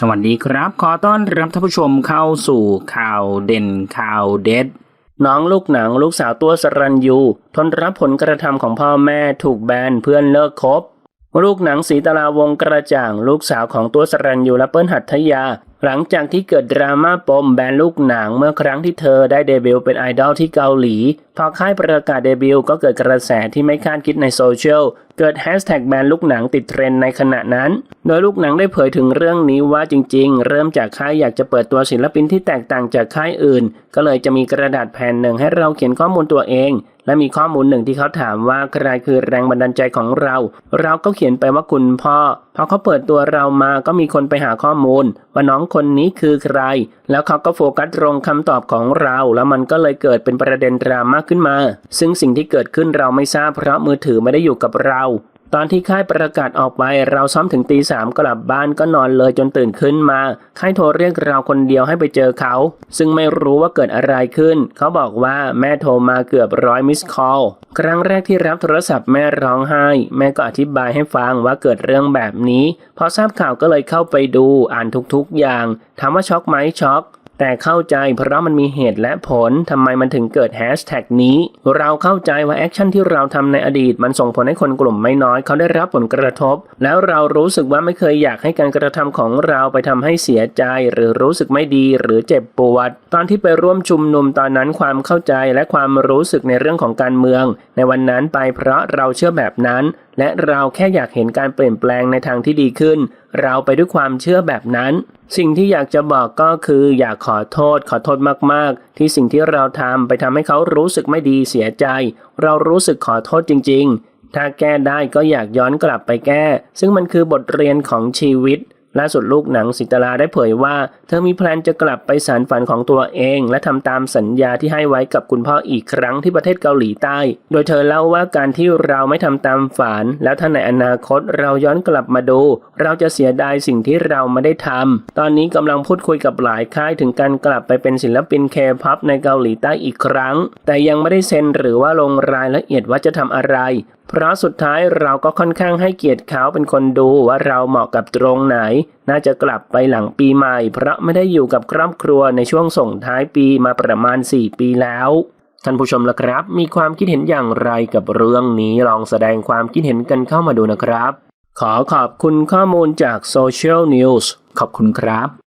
สวัสดีครับ ขอต้อนรับท่านผู้ชมเข้าสู่ข่าวเด่นข่าวเด็ด น้องลูกหนังลูกสาวตัวสรัญยู ทนรับผลกระทำของพ่อแม่ถูกแบนเพื่อนเลิกคบ ลูกหนังสีตลาวงกระจ่าง ลูกสาวของตัวสรัญยูและเปิ้ลหัตถยา หลังจากที่เกิดดราม่าปมแบนลูกหนังเมื่อครั้งที่เธอได้เดบิวต์เป็นไอดอลที่เกาหลี พอค่ายประกาศเดบิวต์ก็เกิดกระแสที่ไม่คาดคิดในโซเชียล เกิดแฮชแท็กแบนลูกหนังติดเทรนในขณะนั้น โดยลูกหนังได้เผยถึงเรื่องนี้ว่าจริงๆ เริ่มจากค่ายอยากจะเปิดตัวศิลปินที่แตกต่างจากค่ายอื่น ก็เลยจะมีกระดาษแผ่นหนึ่งให้เราเขียนข้อมูลตัวเอง และมีข้อมูลหนึ่งที่เขาถามว่าใครคือแรงบันดาลใจของเรา เราก็เขียนไปว่าคุณพ่อพอเขาเปิดตัวเรามาก็มีคนไปหาข้อมูล ว่าน้องคนนี้คือใคร แล้วเขาก็โฟกัสตรงคำตอบของเรา แล้วมันก็เลยเกิดเป็นประเด็นดราม่าขึ้นมา ซึ่งสิ่งที่เกิดขึ้นเราไม่ทราบเพราะมือถือไม่ได้อยู่กับเรา ตอนที่ค่ายประกาศออกไปเราซ้อมถึงตีสามกลับบ้านก็นอนเลยจนตื่นขึ้นมา ค่ายโทรเรียกเราคนเดียวให้ไปเจอเขา ซึ่งไม่รู้ว่าเกิดอะไรขึ้น เขาบอกว่าแม่โทรมาเกือบร้อยมิสคอลครั้งแรกที่รับโทรศัพท์แม่ร้องไห้ แม่ก็อธิบายให้ฟังว่าเกิดเรื่องแบบนี้ พอทราบข่าวก็เลยเข้าไปดูอ่านทุกๆอย่างถามว่าช็อกไหมช็อก แต่เข้าใจเพราะมันมีเหตุและผลทำไมมันถึงเกิดแฮชแท็กนี้ เราเข้าใจว่าแอคชั่นที่เราทำในอดีต มันส่งผลให้คนกลุ่มไม่น้อยเขาได้รับผลกระทบ แล้วเรารู้สึกว่าไม่เคยอยากให้การกระทำของเราไปทำให้เสียใจ หรือรู้สึกไม่ดีหรือเจ็บปวด ตอนที่ไปร่วมชุมนุมตอนนั้นความเข้าใจและความรู้สึกในเรื่องของการเมือง ในวันนั้นไปเพราะเราเชื่อแบบนั้น และเราแค่อยากเห็นการเปลี่ยนแปลงในทางที่ดีขึ้น เราไปด้วยความเชื่อแบบนั้น สิ่งที่อยากจะบอกก็คืออยากขอโทษขอโทษมากๆ ที่สิ่งที่เราทำไปทำให้เขารู้สึกไม่ดีเสียใจ เรารู้สึกขอโทษจริง ๆ ถ้าแก้ได้ก็อยากย้อนกลับไปแก้ ซึ่งมันคือบทเรียนของชีวิต ล่าสุดลูกหนังสิตลาได้เผยว่า เธอมีแพลนจะกลับไปสารฝันของตัวเอง และทำตามสัญญาที่ให้ไว้กับคุณพ่ออีกครั้งที่ประเทศเกาหลีใต้ โดยเธอเล่าว่าการที่เราไม่ทำตามฝัน แล้วถ้าในอนาคตเราย้อนกลับมาดู เราจะเสียดายสิ่งที่เราไม่ได้ทำตอนนี้กำลังพูดคุยกับหลายค่ายถึงการกลับไปเป็นศิลปินเคพับในเกาหลีใต้อีกครั้ง แต่ยังไม่ได้เซ็นหรือว่าลงรายละเอียดว่าจะทำอะไร เพราะสุดท้ายเราก็ค่อนข้างให้เกียรติเขาเป็นคนดูว่าเราเหมาะกับตรงไหน น่าจะกลับไปหลังปีใหม่ เพราะไม่ได้อยู่กับครอบครัวในช่วงส่งท้ายปีมาประมาณ 4 ปีแล้วท่านผู้ชมล่ะครับ มีความคิดเห็นอย่างไรกับเรื่องนี้ลองแสดงความคิดเห็นกันเข้ามาดูนะครับ ขอขอบคุณข้อมูลจาก Social News ขอบคุณครับ